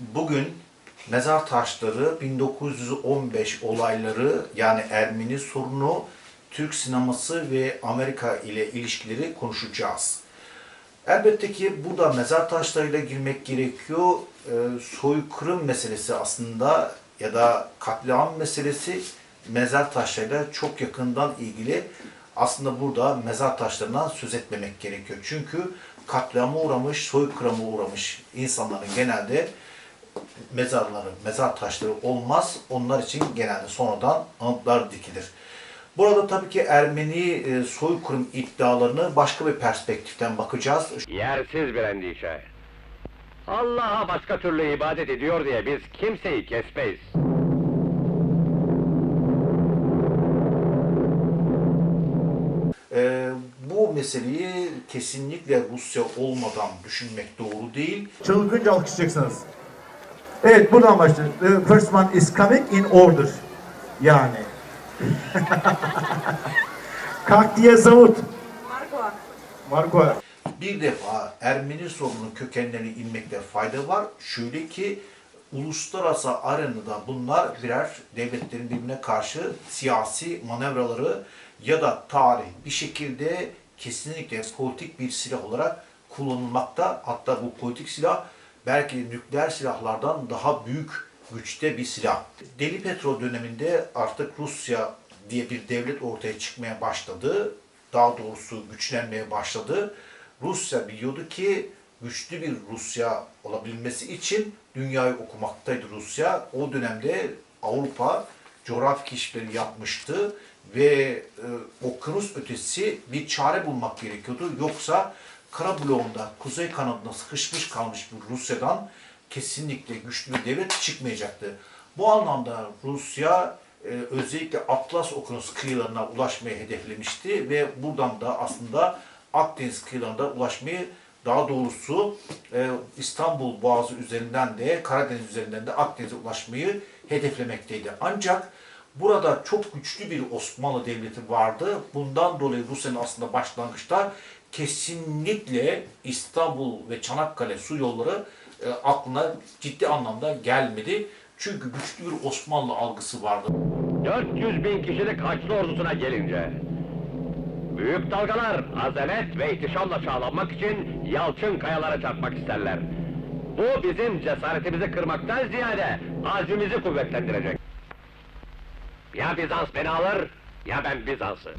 Bugün mezar taşları 1915 olayları yani Ermeni sorunu, Türk sineması ve Amerika ile ilişkileri konuşacağız. Elbette ki burada mezar taşlarıyla girmek gerekiyor. Ee, soykırım meselesi aslında ya da katliam meselesi mezar taşlarıyla çok yakından ilgili. Aslında burada mezar taşlarından söz etmemek gerekiyor. Çünkü katliama uğramış, soykırıma uğramış insanların genelde mezarları, mezar taşları olmaz. Onlar için genelde sonradan anıtlar dikilir. Burada tabii ki Ermeni e, soykırım iddialarını başka bir perspektiften bakacağız. Yersiz bir endişe. Allah'a başka türlü ibadet ediyor diye biz kimseyi kesmeyiz. E, bu meseleyi kesinlikle Rusya olmadan düşünmek doğru değil. Çılgınca alkışlayacaksınız. Evet buradan başlayalım. The first one is coming in order. Yani. Kalk diye zavut. Marco. Marco. Bir defa Ermeni sorunun kökenlerine inmekte fayda var. Şöyle ki uluslararası arenada bunlar birer devletlerin birbirine karşı siyasi manevraları ya da tarih bir şekilde kesinlikle politik bir silah olarak kullanılmakta. Hatta bu politik silah belki nükleer silahlardan daha büyük güçte bir silah. Deli Petro döneminde artık Rusya diye bir devlet ortaya çıkmaya başladı. Daha doğrusu güçlenmeye başladı. Rusya biliyordu ki güçlü bir Rusya olabilmesi için dünyayı okumaktaydı Rusya. O dönemde Avrupa coğrafi keşifleri yapmıştı ve e, okyanus ötesi bir çare bulmak gerekiyordu. Yoksa kara bloğunda, kuzey kanadında sıkışmış kalmış bir Rusya'dan kesinlikle güçlü bir devlet çıkmayacaktı. Bu anlamda Rusya e, özellikle Atlas Okyanusu kıyılarına ulaşmayı hedeflemişti ve buradan da aslında Akdeniz kıyılarına ulaşmayı daha doğrusu e, İstanbul Boğazı üzerinden de Karadeniz üzerinden de Akdeniz'e ulaşmayı hedeflemekteydi. Ancak burada çok güçlü bir Osmanlı Devleti vardı. Bundan dolayı Rusya'nın aslında başlangıçta kesinlikle İstanbul ve Çanakkale su yolları e, aklına ciddi anlamda gelmedi. Çünkü güçlü bir Osmanlı algısı vardı. 400 bin kişilik Haçlı ordusuna gelince... Büyük dalgalar azamet ve ihtişamla çağlanmak için yalçın kayalara çarpmak isterler. Bu bizim cesaretimizi kırmaktan ziyade azmimizi kuvvetlendirecek. Ya Bizans beni alır, ya ben Bizans'ı.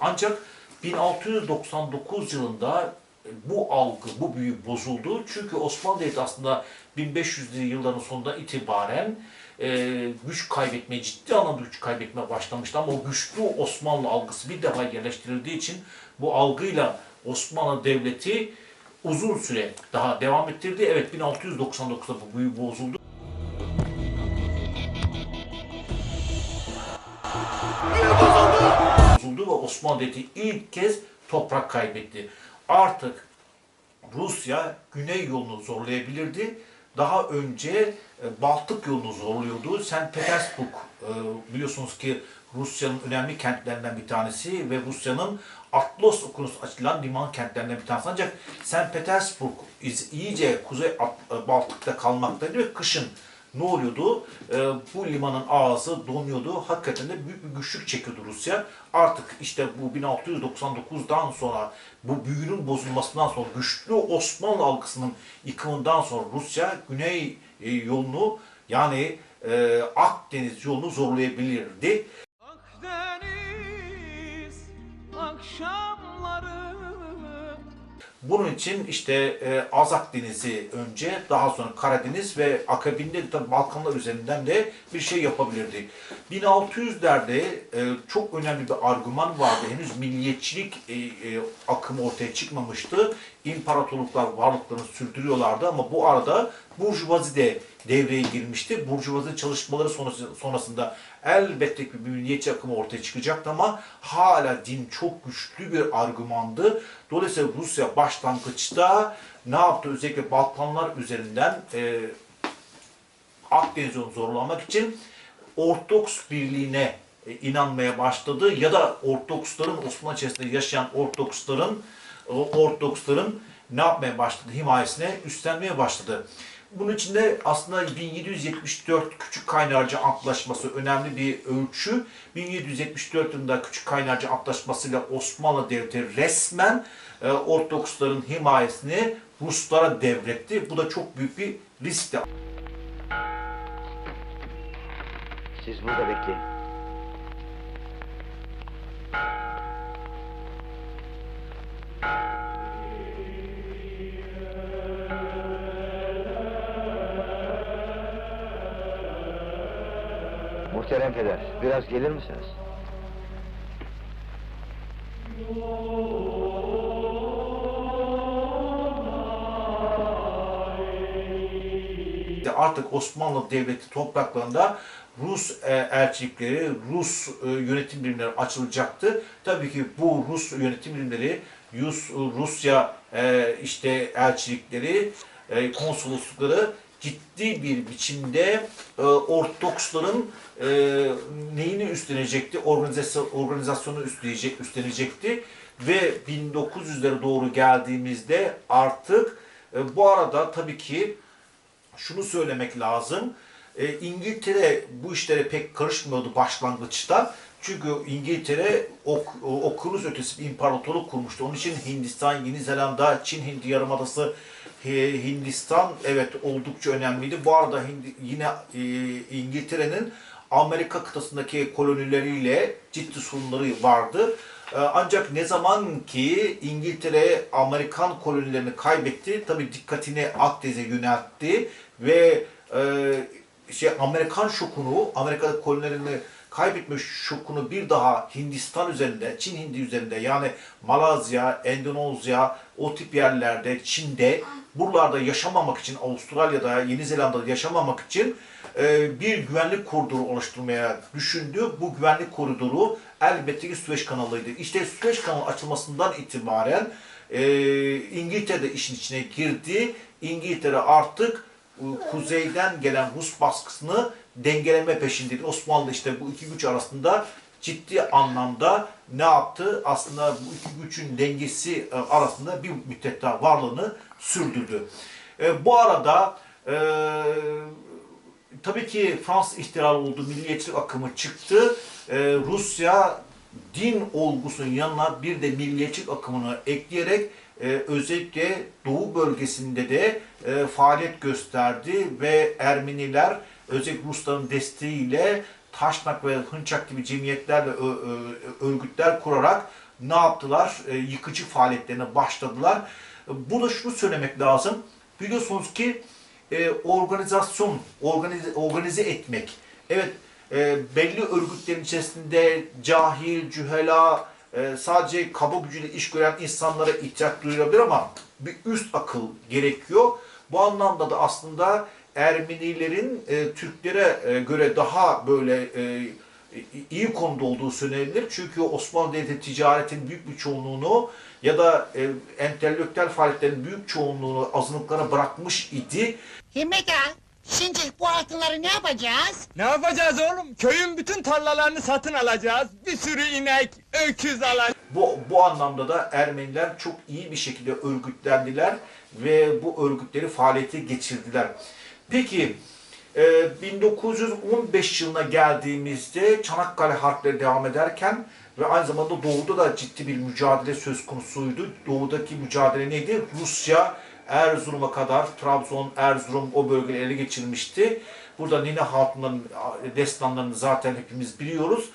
Ancak 1699 yılında e, bu algı, bu büyü bozuldu. Çünkü Osmanlı Devleti aslında 1500'lü yılların sonunda itibaren e, güç kaybetmeye, ciddi anlamda güç kaybetmeye başlamıştı. Ama o güçlü Osmanlı algısı bir defa yerleştirildiği için bu algıyla Osmanlı Devleti uzun süre daha devam ettirdi. Evet 1699'da bu büyü bozuldu. Ve Osmanlı Devleti ilk kez toprak kaybetti. Artık Rusya güney yolunu zorlayabilirdi. Daha önce e, Baltık yolunu zorluyordu. St. Petersburg e, biliyorsunuz ki Rusya'nın önemli kentlerinden bir tanesi ve Rusya'nın Atlas Okyanusu açılan liman kentlerinden bir tanesi. Ancak St. Petersburg iyice Kuzey e, Baltık'ta kalmaktaydı ve kışın ne oluyordu? Ee, bu limanın ağzı donuyordu. Hakikaten de büyük bir güçlük çekiyordu Rusya. Artık işte bu 1699'dan sonra bu büyünün bozulmasından sonra güçlü Osmanlı algısının yıkımından sonra Rusya güney e, yolunu yani e, Akdeniz yolunu zorlayabilirdi. Akdeniz akşamları Bunun için işte e, Azak Denizi önce, daha sonra Karadeniz ve akabinde de tabii Balkanlar üzerinden de bir şey yapabilirdi. 1600'lerde e, çok önemli bir argüman vardı. Henüz milliyetçilik e, e, akımı ortaya çıkmamıştı. İmparatorluklar varlıklarını sürdürüyorlardı ama bu arada Burjuvazi de devreye girmişti. Burjuvazi çalışmaları sonrası- sonrasında elbette ki bir milliyetçi akımı ortaya çıkacaktı ama hala din çok güçlü bir argümandı. Dolayısıyla Rusya başlangıçta ne yaptı? Özellikle Balkanlar üzerinden e, Akdeniz yolunu zorlamak için Ortodoks birliğine e, inanmaya başladı ya da Ortodoksların Osmanlı içerisinde yaşayan Ortodoksların o Ortodoksların ne yapmaya başladı? Himayesine üstlenmeye başladı. Bunun içinde aslında 1774 Küçük Kaynarca Antlaşması önemli bir ölçü. 1774 yılında Küçük Kaynarca Antlaşması ile Osmanlı Devleti resmen e, Ortodoksların himayesini Ruslara devretti. Bu da çok büyük bir riskti. Siz burada bekleyin. Muhterem peder, biraz gelir misiniz? artık Osmanlı Devleti topraklarında Rus e, elçilikleri, Rus e, yönetim birimleri açılacaktı. Tabii ki bu Rus yönetim birimleri, Rus, Rusya e, işte elçilikleri, konsoloslukları ciddi bir biçimde e, Ortodoksların e, neyini üstlenecekti? Organizasyon, organizasyonu üstlenecek, üstlenecekti. Ve 1900'lere doğru geldiğimizde artık e, bu arada tabii ki şunu söylemek lazım. E, İngiltere bu işlere pek karışmıyordu başlangıçta. Çünkü İngiltere ok, okyanus ötesi bir imparatorluk kurmuştu. Onun için Hindistan, Yeni Zelanda, Çin Hindi Yarımadası, Hindistan evet oldukça önemliydi. Bu arada Hindi, yine e, İngiltere'nin Amerika kıtasındaki kolonileriyle ciddi sorunları vardı. E, Ancak ne zaman ki İngiltere Amerikan kolonilerini kaybetti, tabii dikkatini Akdeniz'e yöneltti ve e, şey Amerikan şokunu, Amerika kolonilerini kaybetme şokunu bir daha Hindistan üzerinde, Çin Hindi üzerinde yani Malezya, Endonezya, o tip yerlerde, Çin'de buralarda yaşamamak için, Avustralya'da, Yeni Zelanda'da yaşamamak için e, bir güvenlik koridoru oluşturmaya düşündü. Bu güvenlik koridoru elbette ki Süveyş kanalıydı. İşte Süveyş kanalı açılmasından itibaren e, İngiltere de işin içine girdi. İngiltere artık kuzeyden gelen Rus baskısını dengeleme peşindeydi. Osmanlı işte bu iki güç arasında ciddi anlamda ne yaptı? Aslında bu iki gücün dengesi e, arasında bir müddet daha varlığını sürdürdü. E, bu arada e, tabii ki Fransız ihtilali oldu, milliyetçilik akımı çıktı. Rusya din olgusunun yanına bir de milliyetçilik akımını ekleyerek e, özellikle Doğu bölgesinde de e, faaliyet gösterdi ve Ermeniler özellikle Rusların desteğiyle Taşnak ve Hınçak gibi cemiyetler ve örgütler kurarak ne yaptılar? E, yıkıcı faaliyetlerine başladılar. Burada şunu söylemek lazım. Biliyorsunuz ki e, organizasyon, organize, organize etmek. Evet, e, belli örgütlerin içerisinde cahil, cühela, e, sadece kaba gücüyle iş gören insanlara ihtiyaç duyulabilir ama bir üst akıl gerekiyor. Bu anlamda da aslında Ermenilerin e, Türklere e, göre daha böyle e, iyi konuda olduğu söylenebilir. Çünkü Osmanlı Devleti ticaretin büyük bir çoğunluğunu ya da e, entelektüel faaliyetlerin büyük çoğunluğunu azınlıklara bırakmış idi. Himmet ağa, şimdi bu altınları ne yapacağız? Ne yapacağız oğlum? Köyün bütün tarlalarını satın alacağız. Bir sürü inek, öküz alacağız. Bu, bu anlamda da Ermeniler çok iyi bir şekilde örgütlendiler ve bu örgütleri faaliyete geçirdiler. Peki e, 1915 yılına geldiğimizde Çanakkale Harpleri devam ederken ve aynı zamanda Doğu'da da ciddi bir mücadele söz konusuydu. Doğu'daki mücadele neydi? Rusya Erzurum'a kadar Trabzon, Erzurum o bölgeleri ele geçirmişti. Burada Nine Hatun'un destanlarını zaten hepimiz biliyoruz.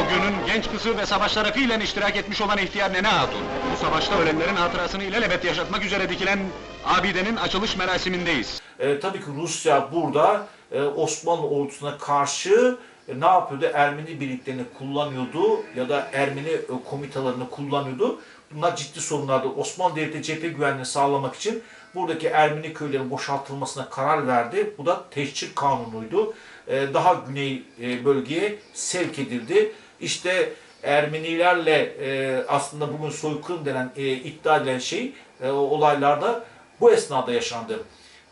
Bugünün genç kızı ve savaşlara fiilen iştirak etmiş olan ihtiyar Nene Hatun. Bu savaşta ölenlerin hatırasını ilelebet yaşatmak üzere dikilen abidenin açılış merasimindeyiz. E, tabii ki Rusya burada e, Osmanlı ordusuna karşı e, ne yapıyordu? Ermeni birliklerini kullanıyordu ya da Ermeni e, komitalarını kullanıyordu. Bunlar ciddi sorunlardı. Osmanlı Devleti cephe güvenliğini sağlamak için buradaki Ermeni köylerin boşaltılmasına karar verdi. Bu da teşcir kanunuydu. E, daha güney e, bölgeye sevk edildi. İşte Ermenilerle e, aslında bugün soykırım denen e, iddia edilen şey olaylarda bu esnada yaşandı.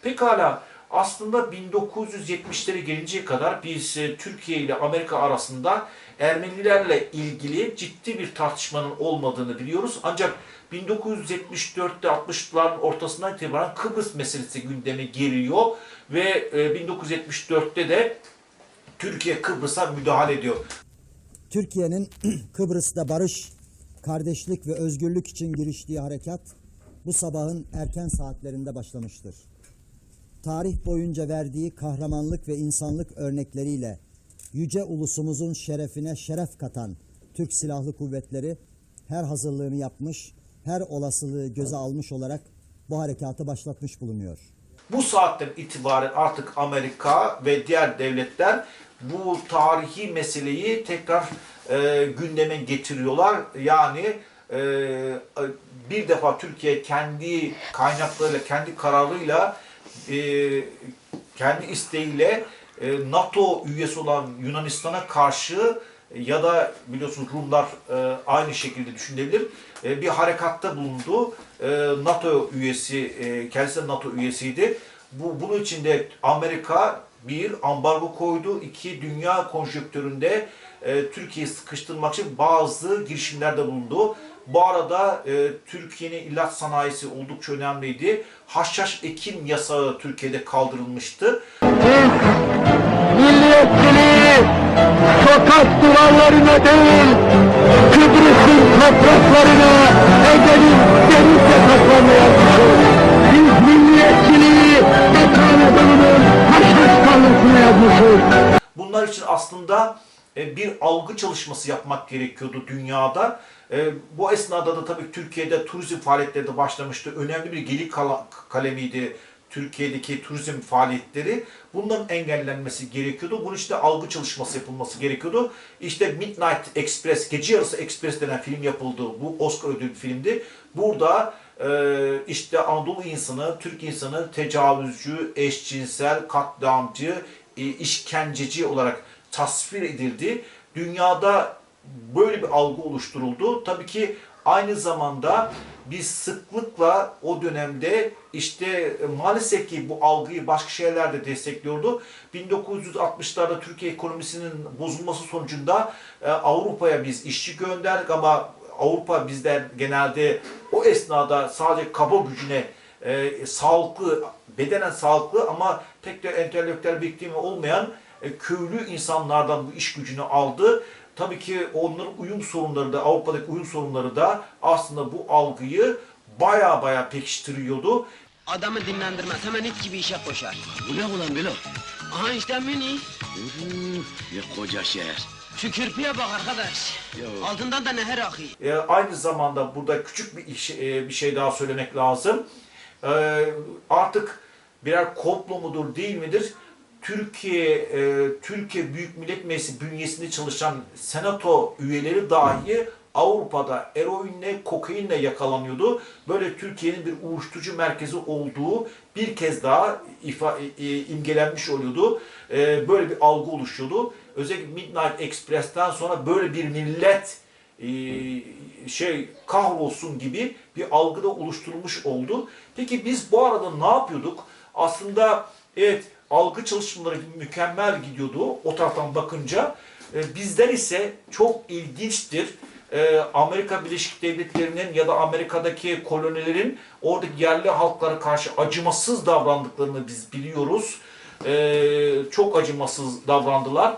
Pekala aslında 1970'lere gelinceye kadar biz e, Türkiye ile Amerika arasında Ermenilerle ilgili ciddi bir tartışmanın olmadığını biliyoruz. Ancak 1974'te 60'ların ortasından itibaren Kıbrıs meselesi gündeme geliyor ve e, 1974'te de Türkiye Kıbrıs'a müdahale ediyor. Türkiye'nin Kıbrıs'ta barış, kardeşlik ve özgürlük için giriştiği harekat bu sabahın erken saatlerinde başlamıştır. Tarih boyunca verdiği kahramanlık ve insanlık örnekleriyle yüce ulusumuzun şerefine şeref katan Türk Silahlı Kuvvetleri her hazırlığını yapmış, her olasılığı göze almış olarak bu harekatı başlatmış bulunuyor. Bu saatten itibaren artık Amerika ve diğer devletler bu tarihi meseleyi tekrar e, gündeme getiriyorlar. Yani e, bir defa Türkiye kendi kaynaklarıyla, kendi kararıyla, e, kendi isteğiyle e, NATO üyesi olan Yunanistan'a karşı ya da biliyorsunuz Rumlar e, aynı şekilde düşünebilir. E, bir harekatta bulundu. E, NATO üyesi, e, kendisi de NATO üyesiydi. Bu, bunun için de Amerika bir ambargo koydu. iki dünya konjonktüründe e, Türkiye'yi sıkıştırmak için bazı girişimlerde bulundu. Bu arada e, Türkiye'nin ilaç sanayisi oldukça önemliydi. Haşhaş ekim yasağı Türkiye'de kaldırılmıştı. Milliyetçiliği sokak duvarlarına değil, Kıbrıs'ın topraklarına, Ege'nin denizle e, bir algı çalışması yapmak gerekiyordu dünyada. E, Bu esnada da tabii Türkiye'de turizm faaliyetleri de başlamıştı. Önemli bir gelir kalemiydi Türkiye'deki turizm faaliyetleri. Bunların engellenmesi gerekiyordu. Bunun de algı çalışması yapılması gerekiyordu. İşte Midnight Express, Gece Yarısı Express denen film yapıldı. Bu Oscar ödüllü filmdi. Burada e, işte Anadolu insanı, Türk insanı tecavüzcü, eşcinsel, katliamcı, işkenceci olarak tasvir edildi. Dünyada böyle bir algı oluşturuldu. Tabii ki aynı zamanda biz sıklıkla o dönemde işte e, maalesef ki bu algıyı başka şeyler de destekliyordu. 1960'larda Türkiye ekonomisinin bozulması sonucunda e, Avrupa'ya biz işçi gönderdik ama Avrupa bizden genelde o esnada sadece kaba gücüne e, sağlıklı, bedenen sağlıklı ama pek de entelektüel birikimi olmayan e, köylü insanlardan bu iş gücünü aldı. Tabii ki onların uyum sorunları da, Avrupa'daki uyum sorunları da aslında bu algıyı baya baya pekiştiriyordu. Adamı dinlendirmez. Hemen it gibi işe koşar. Bu ne ulan Bilo? Aha işte Münih. Ne koca şehir. Şu kirpiye bak arkadaş. Yo. Altından da nehir akıyor. E, aynı zamanda burada küçük bir iş, e, bir şey daha söylemek lazım. E, artık birer komplo mudur değil midir? Türkiye e, Türkiye Büyük Millet Meclisi bünyesinde çalışan senato üyeleri dahi Avrupa'da eroinle, kokainle yakalanıyordu. Böyle Türkiye'nin bir uyuşturucu merkezi olduğu bir kez daha ifa, e, imgelenmiş oluyordu. E, böyle bir algı oluşuyordu. Özellikle Midnight Express'ten sonra böyle bir millet e, şey kahrolsun gibi bir algı da oluşturulmuş oldu. Peki biz bu arada ne yapıyorduk? Aslında evet algı çalışmaları mükemmel gidiyordu o taraftan bakınca. E, bizden ise çok ilginçtir. E, Amerika Birleşik Devletleri'nin ya da Amerika'daki kolonilerin oradaki yerli halklara karşı acımasız davrandıklarını biz biliyoruz. E, çok acımasız davrandılar.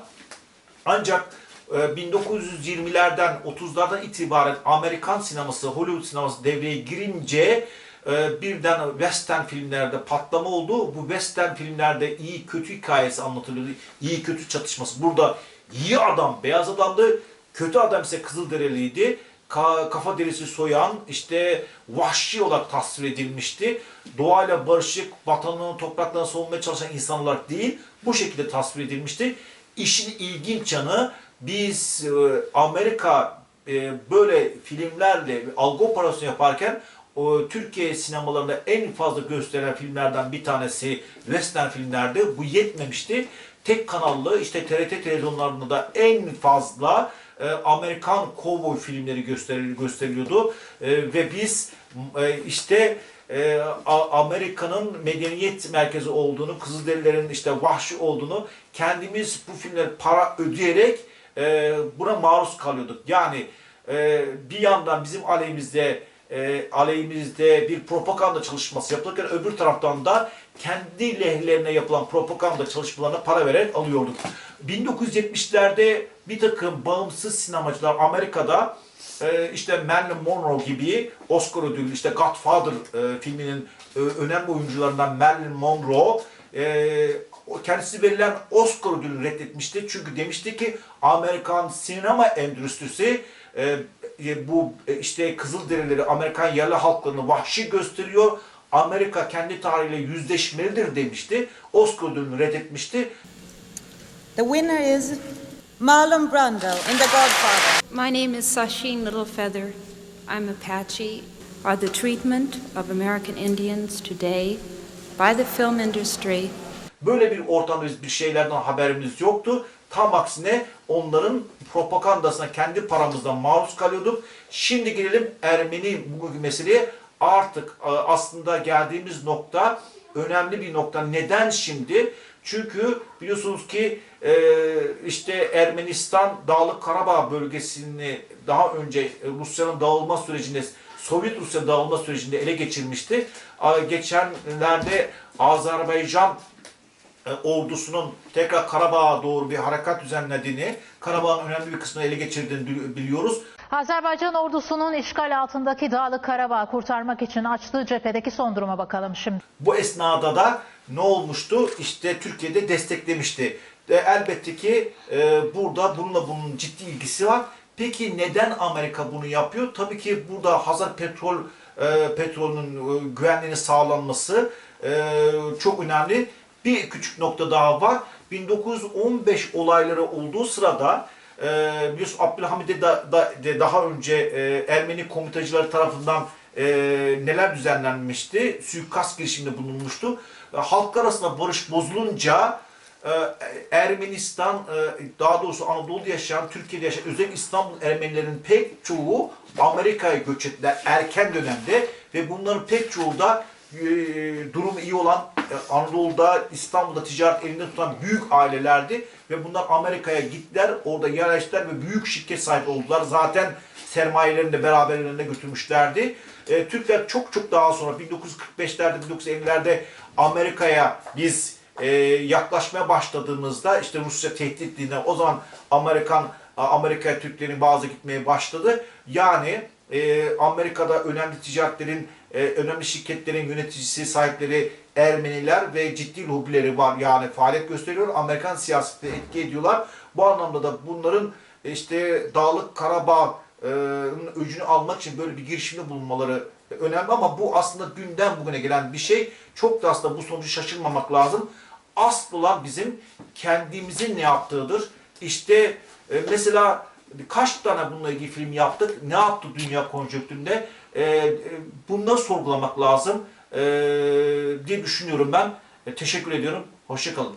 Ancak e, 1920'lerden 30'lardan itibaren Amerikan sineması, Hollywood sineması devreye girince e, birden western filmlerde patlama oldu. Bu western filmlerde iyi kötü hikayesi anlatılıyordu. İyi kötü çatışması. Burada iyi adam beyaz adamdı. Kötü adam ise Kızılderiliydi. Ka- kafa derisi soyan, işte vahşi olarak tasvir edilmişti. Doğayla barışık, vatanının topraklarını savunmaya çalışan insanlar değil, bu şekilde tasvir edilmişti. İşin ilginç yanı biz e, Amerika e, böyle filmlerle algı operasyonu yaparken o, Türkiye sinemalarında en fazla gösterilen filmlerden bir tanesi western filmlerdi. Bu yetmemişti. Tek kanallı işte TRT televizyonlarında da en fazla e, Amerikan kovboy filmleri gösteril, gösteriliyordu. E, ve biz e, işte e, Amerika'nın medeniyet merkezi olduğunu, Kızılderililerin işte vahşi olduğunu kendimiz bu filmleri para ödeyerek e, buna maruz kalıyorduk. Yani e, bir yandan bizim aleyhimizde e, aleyhimizde bir propaganda çalışması yapılırken öbür taraftan da kendi lehlerine yapılan propaganda çalışmalarına para vererek alıyorduk. 1970'lerde bir takım bağımsız sinemacılar Amerika'da e, işte Marilyn Monroe gibi Oscar ödüllü işte Godfather e, filminin e, önemli oyuncularından Marilyn Monroe e, kendisi verilen Oscar ödülünü reddetmişti. Çünkü demişti ki Amerikan sinema endüstrisi e, e, bu e, işte Kızılderilileri, Amerikan yerli halklarını vahşi gösteriyor. Amerika kendi tarihiyle yüzleşmelidir demişti. Oscar ödülünü reddetmişti. The winner is Marlon Brando in The Godfather. My name is Sasheen Littlefeather. I'm Apache. Are the treatment of American Indians today by the film industry Böyle bir ortamda biz bir şeylerden haberimiz yoktu. Tam aksine onların propagandasına kendi paramızdan maruz kalıyorduk. Şimdi gelelim Ermeni bugünkü meseleye. Artık e, aslında geldiğimiz nokta önemli bir nokta. Neden şimdi? Çünkü biliyorsunuz ki e, işte Ermenistan Dağlık Karabağ bölgesini daha önce e, Rusya'nın dağılma sürecinde Sovyet Rusya dağılma sürecinde ele geçirmişti. Geçenlerde Azerbaycan e, ordusunun tekrar Karabağ'a doğru bir harekat düzenlediğini, Karabağ'ın önemli bir kısmını ele geçirdiğini bili- biliyoruz. Azerbaycan ordusunun işgal altındaki Dağlık Karabağ kurtarmak için açtığı cephedeki son duruma bakalım şimdi. Bu esnada da ne olmuştu? İşte Türkiye'de desteklemişti. E, elbette ki e, burada bununla bunun ciddi ilgisi var. Peki neden Amerika bunu yapıyor? Tabii ki burada Hazar petrol e, petrolünün e, güvenliğinin sağlanması e, çok önemli. Bir küçük nokta daha var. 1915 olayları olduğu sırada e, biliyorsun Abdülhamid'e da, da- de daha önce e, Ermeni komitacıları tarafından e, neler düzenlenmişti? Suikast girişiminde bulunmuştu. E, halklar arasında barış bozulunca e, Ermenistan, e, daha doğrusu Anadolu'da yaşayan, Türkiye'de yaşayan, özellikle İstanbul Ermenilerin pek çoğu Amerika'ya göç ettiler erken dönemde ve bunların pek çoğu da e, durumu iyi olan Anadolu'da, İstanbul'da ticaret elinde tutan büyük ailelerdi ve bunlar Amerika'ya gittiler, orada yerleştiler ve büyük şirket sahibi oldular. Zaten sermayelerini de beraberlerinde götürmüşlerdi. E, Türkler çok çok daha sonra 1945'lerde, 1950'lerde Amerika'ya biz e, yaklaşmaya başladığımızda işte Rusya tehditliğine o zaman Amerikan Amerika Türklerin bazı gitmeye başladı. Yani e, Amerika'da önemli ticaretlerin, e, önemli şirketlerin yöneticisi, sahipleri Ermeniler ve ciddi lobileri var. Yani faaliyet gösteriyor. Amerikan siyasetine etki ediyorlar. Bu anlamda da bunların işte Dağlık Karabağ'ın öcünü almak için böyle bir girişimde bulunmaları önemli ama bu aslında dünden bugüne gelen bir şey. Çok da aslında bu sonucu şaşırmamak lazım. Asıl olan bizim kendimizin ne yaptığıdır. İşte e, mesela kaç tane bununla ilgili film yaptık, ne yaptı dünya konjonktüründe e, e, bunları sorgulamak lazım e, diye düşünüyorum ben. E, teşekkür ediyorum, hoşçakalın.